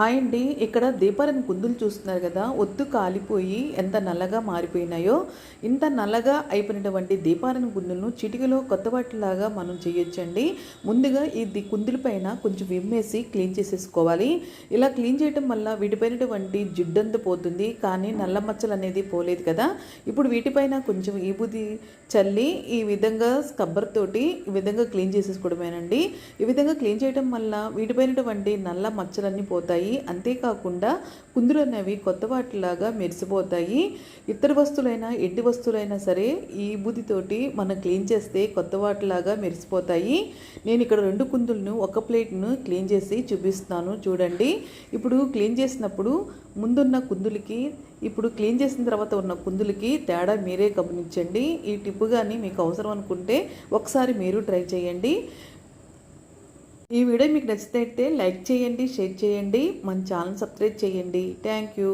Hi అండి ఇక్కడ దీపాలను కుందులు చూస్తున్నారు కదా ఒత్తు కాలిపోయి ఎంత నల్లగా మారిపోయినాయో ఇంత నల్లగా అయిపోయినటువంటి దీపాలను కుందులను చిటికలో కొత్త వాటిలాగా మనం చేయొచ్చండి. ముందుగా ఈ కుందుల పైన కొంచెం విమ్మేసి క్లీన్ చేసేసుకోవాలి. ఇలా క్లీన్ చేయడం వల్ల వీటిపైనటువంటి జిడ్డంత పోతుంది కానీ నల్ల మచ్చలు అనేది పోలేదు కదా. ఇప్పుడు వీటిపైన కొంచెం ఈబుది చల్లి ఈ విధంగా స్కబ్బర్ తోటి ఈ విధంగా క్లీన్ చేసేసుకోవడమేనండి. ఈ విధంగా క్లీన్ చేయడం వల్ల వీటిపైనటువంటి నల్ల మచ్చలన్నీ పోతాయి. అంతేకాకుండా కుందులు అనేవి కొత్త వాటిలాగా మెరిసిపోతాయి. ఇతర వస్తువులైనా ఎడ్డి వస్తువులైనా సరే ఈ బుద్ధితోటి మనం క్లీన్ చేస్తే కొత్త వాటిలాగా మెరిసిపోతాయి. నేను ఇక్కడ రెండు కుందులను ఒక ప్లేట్ను క్లీన్ చేసి చూపిస్తున్నాను చూడండి. ఇప్పుడు క్లీన్ చేసినప్పుడు ముందున్న కుందులకి ఇప్పుడు క్లీన్ చేసిన తర్వాత ఉన్న కుందులకి తేడా మీరే గమనించండి. ఈ టిప్పు కానీ మీకు అవసరం అనుకుంటే ఒకసారి మీరు ట్రై చేయండి. ఈ వీడియో మీకు నచ్చితే లైక్ చేయండి షేర్ చేయండి మన ఛానల్ సబ్స్క్రైబ్ చేయండి. Thank you